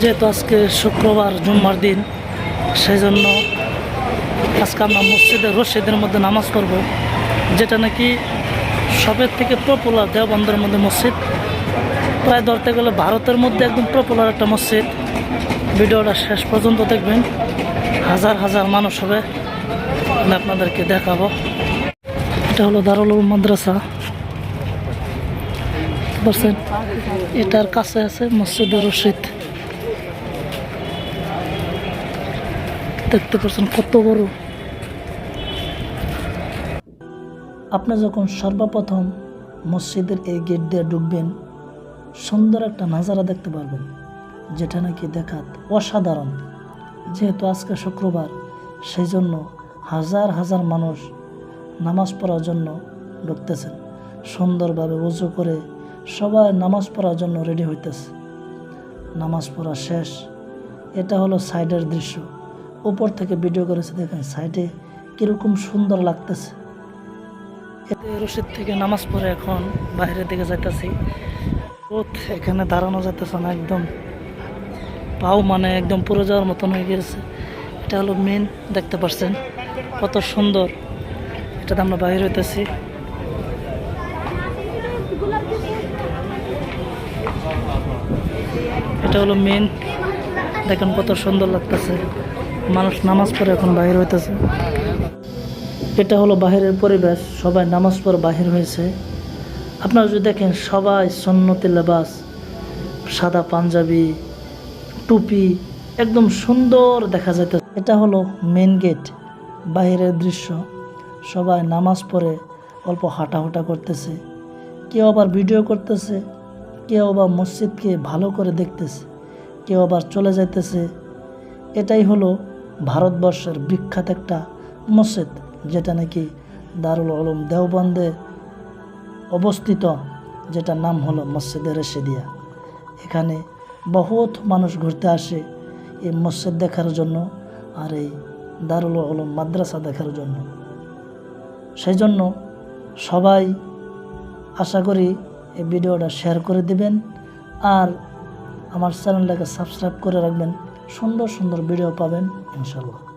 যেহেতু আজকে শুক্রবার, জুম্মার দিন সেই জন্য আজকে আমরা মসজিদের রশিদের মধ্যে নামাজ পড়ব, যেটা নাকি সবের থেকে পপুলার দেওবন্দের মধ্যে মসজিদ। প্রায় ধরতে গেলে ভারতের মধ্যে একদম পপুলার একটা মসজিদ। ভিডিওটা শেষ পর্যন্ত দেখবেন, হাজার হাজার মানুষ হবে, আমি আপনাদেরকে দেখাবো। এটা হলো দারুল মাদ্রাসা। পারছেন এটার কাছে আছে মসজিদ রশিদ। দেখতে পাচ্ছেন কত বড়। আপনি যখন সর্বপ্রথম মসজিদের এই গেট দিয়ে ঢুকবেন, সুন্দর একটা নাজারা দেখতে পারবেন, যেটা নাকি দেখাত অসাধারণ। যেহেতু আজকে শুক্রবার সেই জন্য হাজার হাজার মানুষ নামাজ পড়ার জন্য ঢুকতেছেন। সুন্দরভাবে উজু করে সবাই নামাজ পড়ার জন্য রেডি হইতেছে। নামাজ পড়া শেষ। এটা হলো সাইডের দৃশ্য। উপর থেকে ভিডিও করেছে, দেখেন সাইডে কীরকম সুন্দর লাগতেছে। এতে রশিদ থেকে নামাজ পড়ে এখন বাইরের দিকে যাইতেছি। রোদ এখানে দাঁড়ানো যাইতেছে না, একদম পাও মানে একদম পুরো যাওয়ার মতন হয়ে গেছে। এটা হলো মেন দেখতে পাচ্ছেন কত সুন্দর। এটাতে আমরা বাইরে হইতেছি। এটা হলো মেন দেখেন কত সুন্দর লাগতেছে। মানুষ নামাজ পড়ে এখন বাহির হইতেছে। এটা হলো বাহিরের পরিবেশ, সবাই নামাজ পড়ে বাহির হয়েছে। আপনারা যদি দেখেন, সবাই সন্নতি লেবাস, সাদা পাঞ্জাবি, টুপি, একদম সুন্দর দেখা যাইতে এটা হলো মেন গেট বাইরের দৃশ্য। সবাই নামাজ পড়ে, অল্প হাঁটাহুটা করতেছে। কেউ আবার ভিডিও করতেছে, কেউ আবার মসজিদকে ভালো করে দেখতেছে, কেউ আবার চলে যাইতেছে। এটাই হলো ভারতবর্ষের বিখ্যাত একটা মসজিদ, যেটা নাকি দারুল আলম দেওবন্দে অবস্থিত, যেটার নাম হলো মসজিদে রেশিদিয়া। এখানে বহুত মানুষ ঘুরতে আসে এই মসজিদ দেখার জন্য আর এই দারুল আলম মাদ্রাসা দেখার জন্য। সেই জন্য সবাই আশা করি এই ভিডিওটা শেয়ার করে দিবেন আর আমার চ্যানেলটাকে সাবস্ক্রাইব করে রাখবেন। সুন্দর সুন্দর ভিডিও পাবেন ইনশাল্লাহ